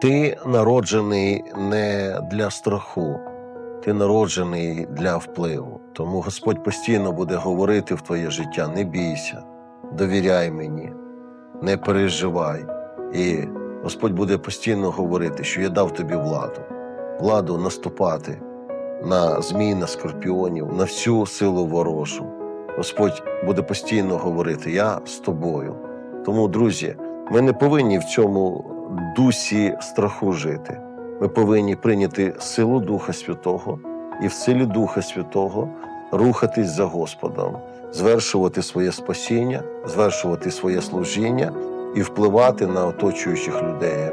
Ти народжений не для страху, ти народжений для впливу. Тому Господь постійно буде говорити в твоє життя: не бійся, довіряй мені, не переживай. І Господь буде постійно говорити, що я дав тобі владу, владу наступати на змій, на скорпіонів, на всю силу ворожу. Господь буде постійно говорити: Я з тобою. Тому, друзі, ми не повинні в цьому дусі страху жити. Ми повинні прийняти силу Духа Святого і в силі Духа Святого рухатись за Господом, звершувати своє спасіння, звершувати своє служіння і впливати на оточуючих людей.